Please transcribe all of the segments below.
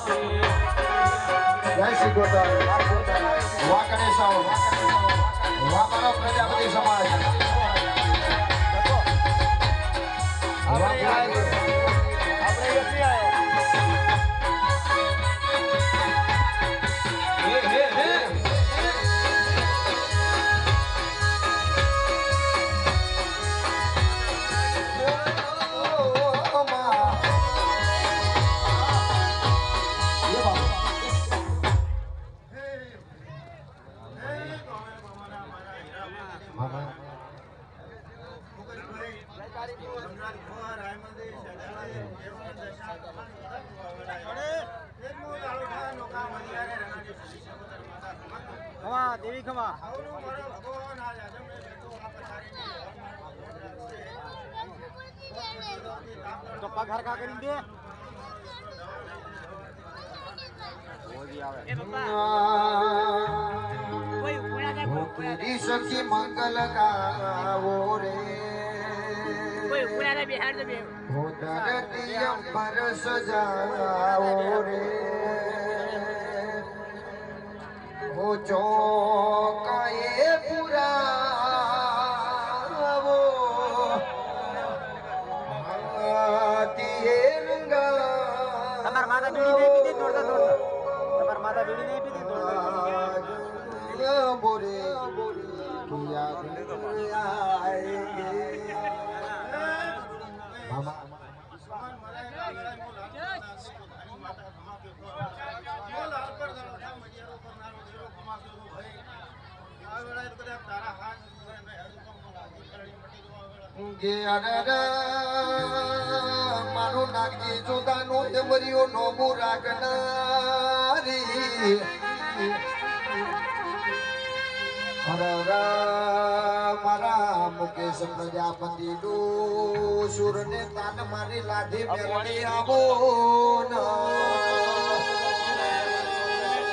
જય શ્રી ગોપાલ વાકડે સૌ વાકડો પ્રજાપતિ સમાજ ખમા દેવી ખમા તો પગ હરખા કરીને દે સખી મંગલ ગાવો રે. હો ધરતી અંબર સજાવો રે. હો ચોકાએ રંગા તમાર માતા બીડી નહીં પીધી દોડતા દોડતા. તમાર માતા બીડી નહીં પીધી દોડતા બોરે. કિયા આએંગે મામા મારું નાગજી જોતાનો એમરીઓ મર્યો નોમું રાખનારી અરર મારા મુકેશ પ્રજાપતિ નું સુર ને તાન મારી લાધી મેળવી આવો ન.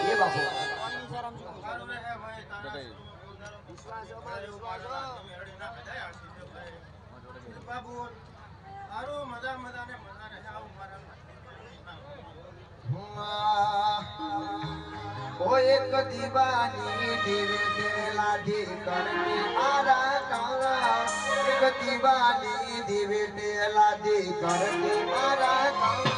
એ બાપુ. સારું મજા મજા ને મજા આવું મારા ઓ એક દીવાની દીવે તે લાધી કરતી મારા કાળા એક દીવાની દીવે તે લાધી કરતી મારા કાળા